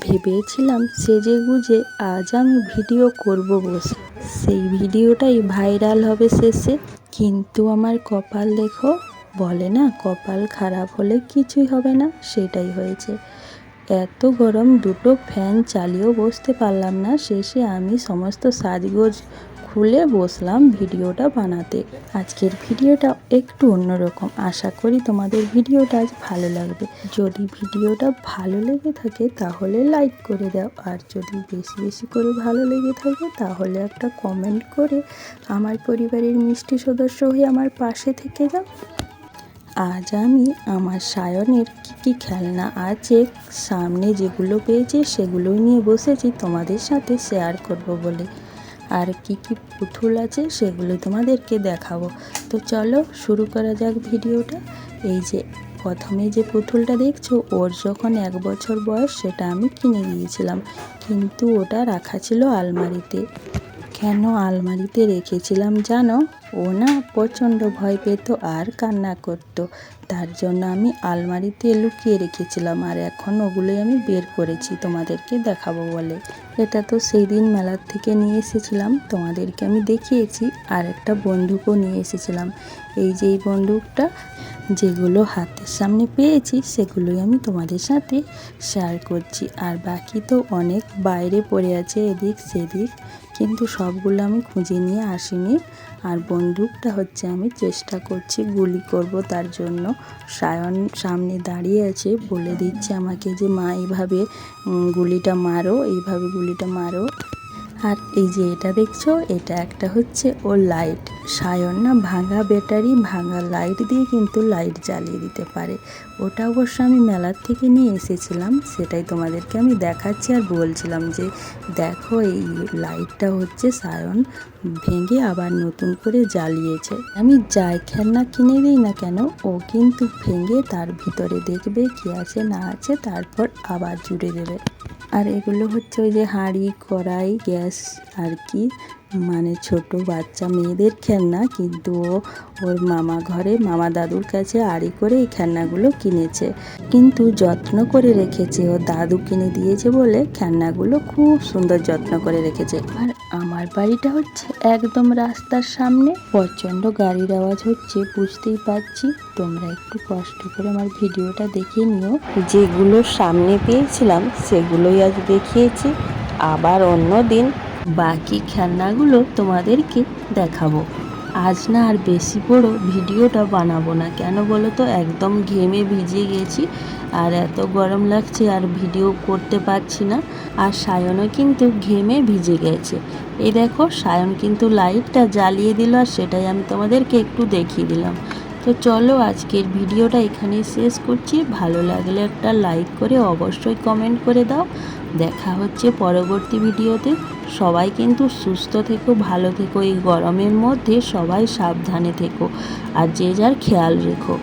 ভেবেছিলাম সেজে গুজে আজ আমি ভিডিও করব বসে। সেই ভিডিওটাই ভাইরাল হবে শেষে। কিন্তু আমার কপাল দেখো, বলে না, কপাল খারাপ হলে কিছুই হবে না, সেটাই হয়েছে। এত গরম, দুটো ফ্যান চালিয়েও বসতে পারলাম না। শেষে আমি সমস্ত সাজগোজ খুলে বসলাম ভিডিওটা বানাতে। আজকের ভিডিওটা একটু অন্যরকম। আশা করি তোমাদের ভিডিওটা আজ ভালো লাগবে। যদি ভিডিওটা ভালো লেগে থাকে তাহলে লাইক করে দাও। আর যদি বেশি বেশি করে ভালো লেগে থাকে তাহলে একটা কমেন্ট করে আমার পরিবারের মিষ্টি সদস্য হয়ে আমার পাশে থেকে যাও। আজ আমি আমার সায়নের কী কী খেলনা আছে, সামনে যেগুলো পেয়েছি সেগুলোই নিয়ে বসেছি তোমাদের সাথে শেয়ার করব বলে। আর কি কি পুতুল আছে সেগুলো তোমাদেরকে দেখাবো। তো চলো শুরু করা যাক ভিডিওটা। এই যে প্রথমে যে পুতুলটা দেখছ, ওর যখন এক বছর বয়স সেটা আমি কিনে দিয়েছিলাম। কিন্তু ওটা রাখা ছিল আলমারিতে। কেন আলমারিতে রেখেছিলাম জানো? ও না প্রচণ্ড ভয় পেত আর কান্না করত। তার জন্য আমি আলমারিতে লুকিয়ে রেখেছিলাম আর এখন ওগুলোই আমি বের করেছি তোমাদেরকে দেখাবো বলে। এটা তো সেই দিন মেলার থেকে নিয়ে এসেছিলাম, তোমাদেরকে আমি দেখিয়েছি। আর একটা বন্দুকও নিয়ে এসেছিলাম। এই যে এই বন্দুকটা যেগুলো হাতের সামনে পেয়েছি, সেগুলোই আমি তোমাদের সাথে শেয়ার করছি। আর বাকি তো অনেক বাইরে পড়ে আছে, এদিক সেদিক। কিন্তু সবগুলো আমি খুঁজে নিয়ে আসিনি। আর বন্দুকটা হচ্ছে আমি চেষ্টা করছি গুলি করব তার জন্য। সায়ন সামনে দাঁড়িয়ে আছে, বলে দিচ্ছে আমাকে যে, মা, এইভাবে গুলিটা মারো, এইভাবে গুলিটা মারো। আর এই যে এটা দেখছ, এটা একটা হচ্ছে ও লাইট। সায়ন না ভাঙা ব্যাটারি, ভাঙা লাইট দিয়ে কিন্তু লাইট জ্বালিয়ে দিতে পারে। ওটা অবশ্য আমি মেলার থেকে নিয়ে এসেছিলাম, সেটাই তোমাদেরকে আমি দেখাচ্ছি আর বলছিলাম যে দেখো এই লাইটটা হচ্ছে সায়ন ভেঙে আবার নতুন করে জ্বালিয়েছে। আমি যাই খেলনা কিনে দিই না কেন, ও কিন্তু ভেঙে তার ভিতরে দেখবে কি আছে না আছে, তারপর আবার জুড়ে দেবে। আর এগুলো হচ্ছে ওই যে হাঁড়ি কড়াই গ্যাস আর কি। মানে ছোট বাচ্চা মেয়েদের খেলনা, কিন্তু ওর মামা ঘরে মামা দাদুর কাছে আড়ি করে এই খেলনাগুলো কিনেছে। কিন্তু যত্ন করে রেখেছে। ও দাদু কিনে দিয়েছে বলে খেলনাগুলো খুব সুন্দর যত্ন করে রেখেছে। আর আমার বাড়িটা হচ্ছে একদম রাস্তার সামনে। প্রচণ্ড গাড়ির আওয়াজ হচ্ছে, বুঝতেই পারছি। তোমরা একটু কষ্ট করে আমার ভিডিওটা দেখে নিও। যেগুলো সামনে পেয়েছিলাম, সেগুলোই আজ দেখিয়েছি। আবার অন্য দিন বাকি খেলনাগুলো তোমাদেরকে দেখাবো। আজ না আর বেশি বড় ভিডিওটা বানাবো না। কেন বলো তো? একদম ঘেমে ভিজে গেছি আর এত গরম লাগছে আর ভিডিও করতে পারছি না। আর সায়নও কিন্তু ঘেমে ভিজে গেছে। এই দেখো, সায়ন কিন্তু লাইটটা জ্বালিয়ে দিল আর সেটাই আমি তোমাদেরকে একটু দেখিয়ে দিলাম। তো চলো আজকের ভিডিওটা এখানে শেষ করছি। ভালো লাগলে একটা লাইক করে অবশ্যই কমেন্ট করে দাও। দেখা হচ্ছে পরবর্তী ভিডিওতে। সবাই কিন্তু সুস্থ থেকো, ভালো থেকো। এই গরমের মধ্যে সবাই সাবধানে থেকো। আর যে যার খেয়াল রেখো।